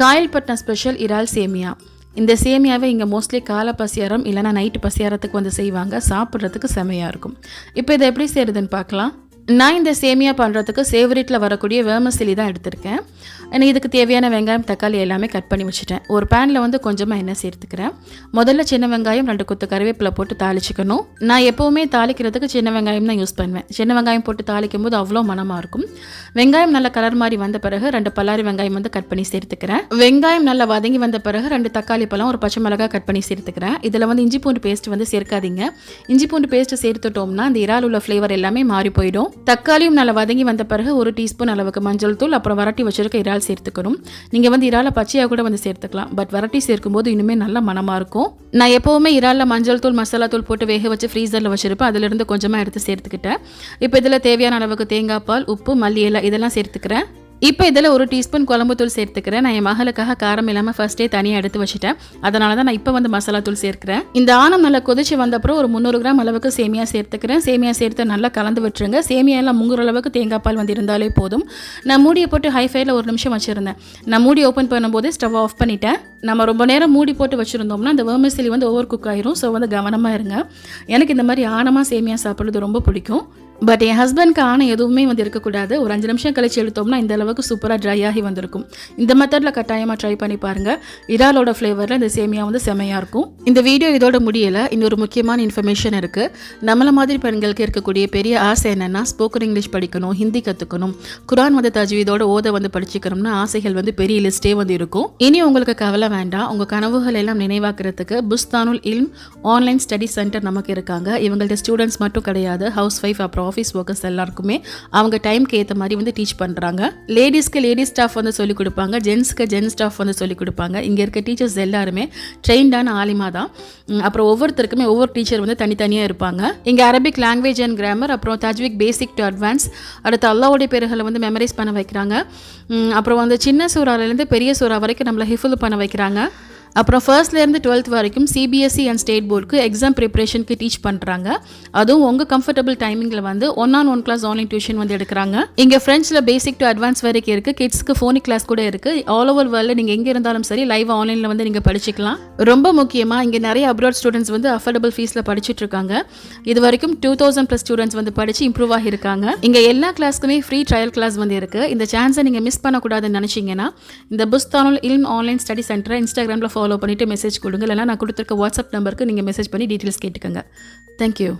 Kayalpattinam special இறால் சேமியா. இந்த சேமியாவை இங்கே மோஸ்ட்லி காலை பசியாரம் இல்லைனா நைட்டு பசியாரத்துக்கு வந்து செய்வாங்க சாப்பிட்றதுக்கு செமையாக இருக்கும். இப்போ இதை எப்படி செய்கிறதுன்னு பார்க்கலாம். நான் இந்த சேமியா பண்ணுறதுக்கு சேவரேட்டில் வரக்கூடிய வேமசிலி தான் எடுத்திருக்கேன். எனக்கு இதுக்கு தேவையான வெங்காயம் தக்காளி எல்லாமே கட் பண்ணி வச்சுட்டேன். ஒரு பேனில் வந்து கொஞ்சமாக எண்ணெய் சேர்த்துக்கிறேன். முதல்ல சின்ன வெங்காயம் ரெண்டு கொத்து கருவேப்பிலை போட்டு தாளிச்சிக்கணும். நான் எப்போவுமே தாளிக்கிறதுக்கு சின்ன வெங்காயம் தான் யூஸ் பண்ணுவேன். சின்ன வெங்காயம் போட்டு தாளிக்கும் போது அவ்வளோ மனமாக இருக்கும். வெங்காயம் நல்ல கலர் மாதிரி வந்த பிறகு ரெண்டு பல்லாரி வெங்காயம் வந்து கட் பண்ணி சேர்த்துக்கிறேன். வெங்காயம் நல்லா வதங்கி வந்த பிறகு ரெண்டு தக்காளி பழம் ஒரு பச்சை மிளகாய் கட் பண்ணி சேர்த்துக்கிறேன். இதில் வந்து இஞ்சி பூண்டு பேஸ்ட் வந்து சேர்க்காதீங்க. இஞ்சி பூண்டு பேஸ்ட் சேர்த்துட்டோம்னா அந்த இறால் உள்ள ஃப்ளேவர் எல்லாமே மாறி போயிடும். தக்காளியும் நல்லா வதங்கி வந்த பிறகு ஒரு டீஸ்பூன் அளவுக்கு மஞ்சள் தூள் அப்புறம் வரட்டி வச்சிருக்க இறால் சேர்த்துக்கணும். நீங்கள் வந்து இறாலை பச்சையாக கூட வந்து சேர்த்துக்கலாம். பட் வரட்டி சேர்க்கும்போது இன்னுமே நல்ல மனமாக இருக்கும். நான் எப்போவுமே இறாலில் மஞ்சள் தூள் மசாலா தூள் போட்டு வேக வச்சு ஃப்ரீசரில் வச்சுருப்பேன். அதிலிருந்து கொஞ்சமாக எடுத்து சேர்த்துக்கிட்டேன். இப்போ இதில் தேவையான அளவுக்கு தேங்காய் பால் உப்பு மல்லி இலை இதெல்லாம் சேர்த்துக்கிறேன். இப்போ இதில் ஒரு டீஸ்பூன் குழம்பு தூள் சேர்த்துக்கிறேன். நான் என் மகளுக்காக காரம் இல்லாமல் ஃபர்ஸ்டே தனியாக எடுத்து வச்சுட்டேன். அதனால தான் நான் இப்போ வந்து மசாலா தூள் சேர்க்கிறேன். இந்த ஆணம் நல்லா கொதிச்சு வந்தப்புறம் ஒரு முந்நூறு கிராம் அளவுக்கு சேமியா சேர்த்துக்கிறேன். சேமியா சேர்த்து நல்லா கலந்து விட்டுருங்க. சேமியா எல்லாம் முங்குற அளவுக்கு தேங்காய் பால் வந்து இருந்தாலே போதும். நான் மூடியை போட்டு ஹை ஃபைல ஒரு நிமிஷம் வச்சுருந்தேன். நான் மூடி ஓப்பன் பண்ணும்போது ஸ்டவ் ஆஃப் பண்ணிட்டேன். நம்ம ரொம்ப நேரம் மூடி போட்டு வச்சுருந்தோம்னா அந்த வேர்மசிலி வந்து ஓவர் குக் ஆயிரும். ஸோ வந்து கவனமாக இருங்க. எனக்கு இந்த மாதிரி ஆணமாக சேமியா சாப்பிட்றது ரொம்ப பிடிக்கும். பட் என் ஹஸ்பண்ட்க்கு ஆனால் எதுவுமே வந்து இருக்கக்கூடாது. ஒரு அஞ்சு நிமிஷம் கழிச்சு எடுத்தோம்னா இந்த அளவுக்கு சூப்பராக ட்ரை ஆகி வந்திருக்கும். இந்த மெத்தடில் கட்டாயமாக ட்ரை பண்ணி பாருங்கள் இறாலோட ஃப்ளேவரில் இந்த சேமியா வந்து செமையாக இருக்கும். இந்த வீடியோ இதோட முடியலை. இன்னொரு முக்கியமான இன்ஃபர்மேஷன் இருக்குது நம்மள மாதிரி பெண்களுக்கு இருக்கக்கூடிய பெரிய ஆசை என்னென்னா ஸ்போக்கன் இங்கிலீஷ் படிக்கணும் ஹிந்தி கற்றுக்கணும் குரான் வந்து தஜ்வீதோட ஓத வந்து படிச்சுக்கணும்னு ஆசைகள் வந்து பெரிய லிஸ்ட்டே வந்து இருக்கும். இனி உங்களுக்கு கவலை வேண்டாம். உங்கள் கனவுகள் எல்லாம் நினைவாக்குறதுக்கு புஸ்தானுல் இல்ம் ஆன்லைன் ஸ்டடி சென்டர் நமக்கு இருக்காங்க. இவங்கள்ட்ட ஸ்டூடெண்ட்ஸ் மட்டும் கிடையாது ஹவுஸ் ஒய்ஃப் அப்புறம் ஆஃபீஸ் ஒர்க்கர்ஸ் எல்லாருக்குமே அவங்க டைம்க்கு ஏற்ற மாதிரி வந்து டீச் பண்ணுறாங்க லேடிஸ்க்கு லேடிஸ் ஸ்டாஃப் வந்து சொல்லிக் கொடுப்பாங்க. ஜென்ஸ்க்கு ஜென்ஸ் ஸ்டாஃப் வந்து சொல்லிக் கொடுப்பாங்க. இங்கே இருக்க டீச்சர்ஸ் எல்லாருமே ட்ரெயின்டான ஆலிமா தான். அப்புறம் ஒவ்வொருத்தருக்குமே ஒவ்வொரு டீச்சர் வந்து தனித்தனியாக இருப்பாங்க. இங்கே அரபிக் லாங்குவேஜ் அண்ட் கிராமர் அப்புறம் தஜ்விக் பேசிக் டு அட்வான்ஸ் அடுத்து அல்லாவுடைய பேர்களை வந்து மெமரைஸ் பண்ண வைக்கிறாங்க. அப்புறம் வந்து சின்ன சூறாலேருந்து பெரிய சூறா வரைக்கும் நம்மளை ஹிஃபுல் பண்ண வைக்கிறாங்க. அப்புறம் ஃபர்ஸ்ட்லேருந்து டுவெல்த் வரைக்கும் சிபிஎஸ்சி அண்ட் ஸ்டேட் போர்டுக்கு எக்ஸாம் ப்ரிப்பரேஷனுக்கு டீச் பண்ணுறாங்க அதுவும் உங்கள் கம்ஃபர்டபுள் டைமிங்கில் வந்து one on one class online tuition வந்து எடுக்கிறாங்க. இங்கே ஃப்ரெண்ட்ஸில் பேசிக் டு அட்வான்ஸ் வரைக்கும் இருக்குது கிட்ஸ்க்கு ஃபோனிக் கிளாஸ் கூட இருக்குது ஆல் ஓவர் வேர்ல்டு நீங்கள் எங்கே இருந்தாலும் சரி லைவ் ஆன்லைனில் வந்து நீங்கள் படிச்சுக்கலாம். ரொம்ப முக்கியமாக இங்கே நிறைய அப்ராட் ஸ்டூடெண்ட்ஸ் வந்து அஃபோர்டபுள் ஃபீஸில் படிச்சுட்டு இருக்காங்க. இது வரைக்கும் டூ தௌசண்ட் ப்ளஸ் ஸ்டூடெண்ட்ஸ் வந்து படித்து இம்ப்ரூவ் ஆகியிருக்காங்க இங்கே எல்லா கிளாஸ்க்குமே ஃப்ரீ ட்ரையல் கிளாஸ் வந்து இருக்குது இந்த சான்ஸை நீங்கள் மிஸ் பண்ணக்கூடாதுன்னு நினச்சிங்கன்னா இந்த புஸ்தானுல் இல்ம் ஆன்லைன் ஸ்டடி சென்டரை இன்ஸ்டாகிராமில் ஃபாலோ பண்ணிவிட்டு மெசேஜ் கொடுங்க. இல்லைனா நான் கொடுத்துருக்க வாட்ஸ்அப் நம்பருக்கு நீங்கள் மெசேஜ் பண்ணி டீட்டெயில்ஸ் கேட்டுக்கோங்க. தேங்க்யூ